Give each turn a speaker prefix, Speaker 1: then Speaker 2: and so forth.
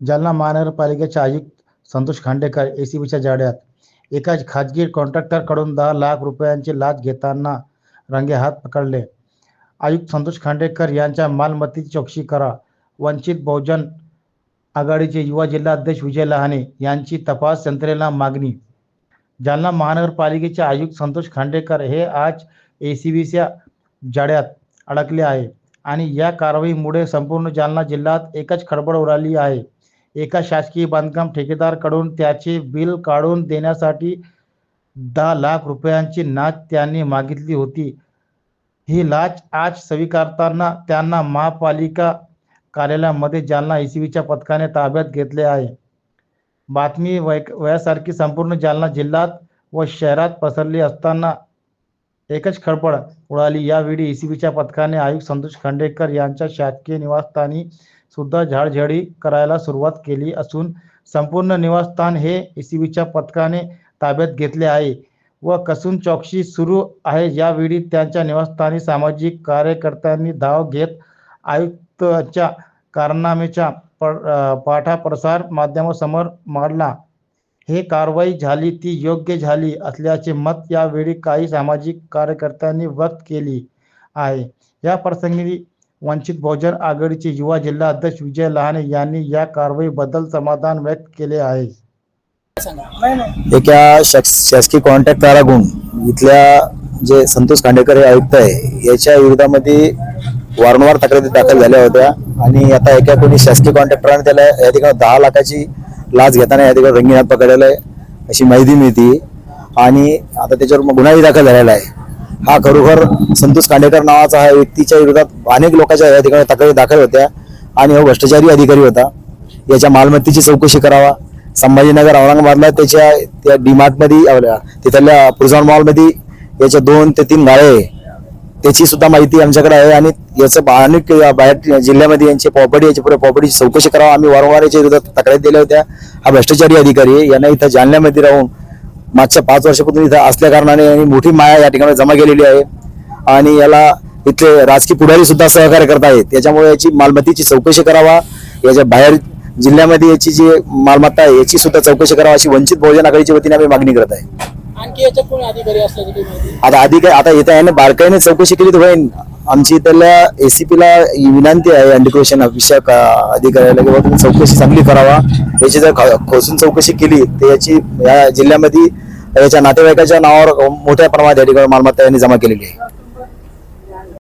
Speaker 1: जालना महानगरपालिकेचे आयुक्त संतोष खांडेकर एसीबीच्या जाड्यात एका खाजगी कॉन्ट्रॅक्टरकडून दहा लाख रुपयांची लाच घेताना रंगे हात पकडले. आयुक्त संतोष खांडेकर यांच्या मालमत्तेची चौकशी करा. वंचित बहुजन आघाडीचे युवा जिल्हाध्यक्ष विजय लहाने यांची तपास यंत्रणेला मागणी. जालना महानगरपालिकेचे आयुक्त संतोष खांडेकर हे आज ए सी बीच्या जाड्यात अडकले आहे आणि या कारवाईमुळे संपूर्ण जालना जिल्ह्यात एकच खळबळ उडाली आहे. एका शासकीय बांधकाम ठेकेदारकडून त्याचे बिल काढून देण्यासाठी दहा लाख रुपयांची नाच त्यांनी मागितली होती. ही लाच आज स्वीकारताना त्यांना महापालिका कार्यालयामध्ये जालना एसीबीच्या पथकाने ताब्यात घेतले आहे. बातमी वय वयासारखी संपूर्ण जालना जिल्ह्यात व शहरात पसरली असताना एकच खळबळ उडाली. यावेळी एसीबीच्या पथकाने आयुक्त संतोष खांडेकर यांच्या शासकीय निवासस्थानी सुद्धा झाडझडी करायला सुरुवात केली असून संपूर्ण निवासस्थान हे एसीबीच्या पथकाने ताब्यात घेतले आहे व कसून चौकशी सुरू आहे यावेळी त्यांच्या निवासस्थानी सामाजिक कार्यकर्त्यांनी धाव घेत आयुक्तच्या कारनामेच्या प- अं, पाठाप्रसार माध्यमासमोर मांडला. हे कारवाई झाली ती योग्य झाली असल्याचे मत यावेळी काही सामाजिक कार्यकर्त्यांनी व्यक्त केली आहे. या प्रसंगी वंचित बहुजन आघाडीचे युवा जिल्हा अध्यक्ष विजय लहाने यांनी या कारवाईबद्दल समाधान व्यक्त केले आहे.
Speaker 2: एका शास- शासकीय कॉन्ट्रॅक्टराकडून इथल्या जे संतोष खांडेकर हे आयुक्त आहे याच्या विरोधामध्ये वारंवार तक्रारी दाखल झाल्या होत्या आणि आता एका कोणी शासकीय कॉन्ट्रॅक्टराने त्याला या ठिकाणी दहा लाखाची लाच घेताना या ठिकाणी रंगीनाथ पकडलेला आहे अशी माहिती मिळते आणि आता त्याच्यावर गुन्हाही दाखल झालेला आहे. हा खरोखर संतोष कांडेकर नावाचा हा व्यक्तीच्या विरोधात अनेक लोकांच्या या ठिकाणी तक्रारी दाखल होत्या आणि हा भ्रष्टाचारी अधिकारी होता. याच्या मालमत्तेची चौकशी करावा. संभाजीनगर औरंगाबादला त्याच्या त्या डीमार्टमध्ये तिथल्या पुरझॉन मॉलमध्ये याच्या दोन ते तीन गाळे त्याची सुद्धा माहिती आमच्याकडे आहे आणि याचं बा- अनेक या बाहेर जिल्ह्यामध्ये यांची प्रॉपर्टी याची पुढे प्रॉपर्टीची चौकशी करावा. आम्ही वारंवार याच्या विरोधात तक्रारी दिल्या होत्या. हा भ्रष्टाचारी अधिकारी आहे. यांना इथं जालन्यामध्ये राहून मागच्या पाच वर्षापासून इथं असल्या कारणाने मोठी माया या ठिकाणी जमा केलेली आहे. आणि याला इथले राजकीय पुढारी सुद्धा सहकार्य करत आहेत. त्याच्यामुळे याची मालमत्तेची चौकशी करावा याच्या बाहेर जिल्ह्यामध्ये याची जी मालमत्ता आहे याची सुद्धा चौकशी करावा अशी वंचित बहुजन आघाडीच्या वतीने आम्ही मागणी करत आहे.
Speaker 3: कोणी अधिकारी
Speaker 2: आता आता इथं याने बारकाईने चौकशी केली तर होईल आमची त्याला एसीपी ला विनंती आहे अँटिक्रेशन विषयक अं, अधिकाऱ्याला किंवा तुम्ही चौकशी चांगली करावा. याची जर खोसून चौकशी केली तर याची या जिल्ह्यामध्ये याच्या नातेवाईकाच्या नावावर मोठ्या प्रमाणात या ठिकाणी मालमत्ता यांनी जमा केलेली आहे.